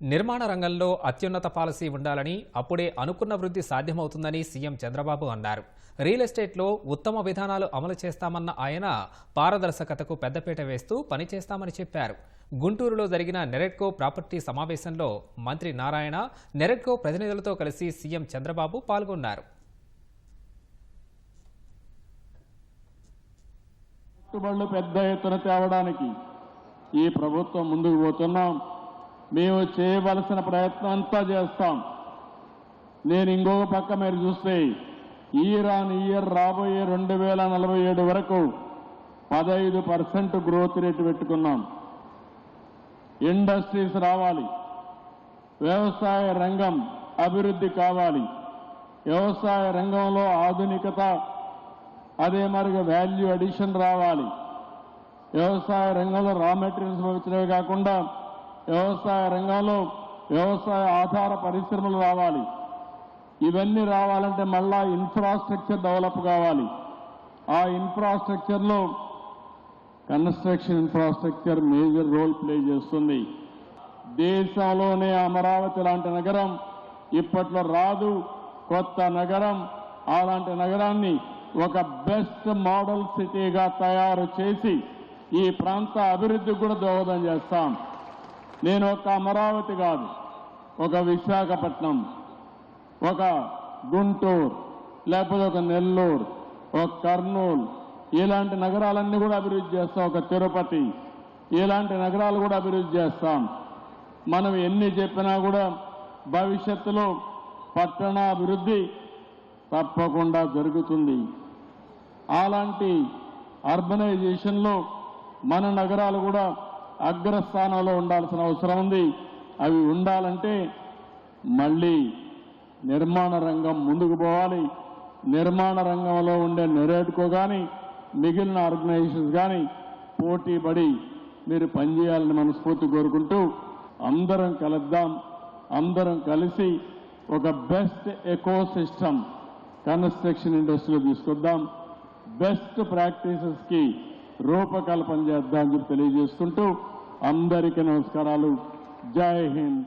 నిర్మాణ రంగంలో అత్యున్నత పాలసీ ఉండాలని అప్పుడే అనుకున్న వృద్ధి సాధ్యమవుతుందని సీఎం చంద్రబాబు అన్నారు. రియల్ ఎస్టేట్లో ఉత్తమ విధానాలు అమలు చేస్తామన్న ఆయన పారదర్శకతకు పెద్దపీట వేస్తూ పనిచేస్తామని చెప్పారు. గుంటూరులో జరిగిన నెరెట్కో ప్రాపర్టీ సమావేశంలో మంత్రి నారాయణ నెరెట్కో ప్రతినిధులతో కలిసి సీఎం చంద్రబాబు పాల్గొన్నారు. పెద్ద ఎత్తున తేవడానికి ఈ ప్రభుత్వం ముందుకు పోతున్నాం. మేము చేయవలసిన ప్రయత్నం అంతా చేస్తాం. నేను ఇంకొక పక్క మీరు చూస్తే ఇయర్ ఇయర్ రాబోయే రెండు వేల నలభై ఏడు వరకు పదహైదు పర్సెంట్ గ్రోత్ రేటు పెట్టుకున్నాం. ఇండస్ట్రీస్ రావాలి. వ్యవసాయ రంగం అభివృద్ధి కావాలి. వ్యవసాయ రంగంలో ఆధునికత అదే మరిగా వాల్యూ అడిషన్ రావాలి. వ్యవసాయ రంగంలో రా మెటీరియల్స్ వచ్చినవి కాకుండా వ్యవసాయ రంగంలో వ్యవసాయ ఆధార పరిశ్రమలు రావాలి. ఇవన్నీ రావాలంటే మళ్ళా ఇన్ఫ్రాస్ట్రక్చర్ డెవలప్ కావాలి. ఆ ఇన్ఫ్రాస్ట్రక్చర్లో construction infrastructure major role play చేస్తుంది. దేశంలోనే అమరావతి లాంటి నగరం ఇప్పట్లో రాదు. కొత్త నగరం అలాంటి నగరాన్ని ఒక బెస్ట్ మోడల్ సిటీగా తయారు చేసి ఈ ప్రాంత అభివృద్ధికి కూడా దోహదం చేస్తాం. నేను ఒక అమరావతి కాదు ఒక విశాఖపట్నం ఒక గుంటూరు లేకపోతే ఒక నెల్లూరు ఒక కర్నూలు ఇలాంటి నగరాలన్నీ కూడా అభివృద్ధి చేస్తాం ఒక తిరుపతి ఇలాంటి నగరాలు కూడా అభివృద్ధి చేస్తాం. మనం ఎన్ని చెప్పినా కూడా భవిష్యత్తులో పట్టణ అభివృద్ధి తప్పకుండా జరుగుతుంది. అలాంటి అర్బనైజేషన్లో మన నగరాలు కూడా అగ్రస్థానంలో ఉండాల్సిన అవసరం ఉంది. అవి ఉండాలంటే మళ్ళీ నిర్మాణ రంగం ముందుకు పోవాలి. నిర్మాణ రంగంలో ఉండే నెరేట్కో కానీ మిగిలిన ఆర్గనైజేషన్స్ కానీ పోటీ పడి మీరు పనిచేయాలని మనస్ఫూర్తి కోరుకుంటూ అందరం కలుద్దాం. అందరం కలిసి ఒక బెస్ట్ ఎకో సిస్టమ్ కన్స్ట్రక్షన్ ఇండస్ట్రీలో తీసుకొద్దాం. బెస్ట్ ప్రాక్టీసెస్కి రూపకల్పన చేద్దామని తెలియజేస్తుంటూ చెప్పి అందరికీ నమస్కారాలు. జై హింద్.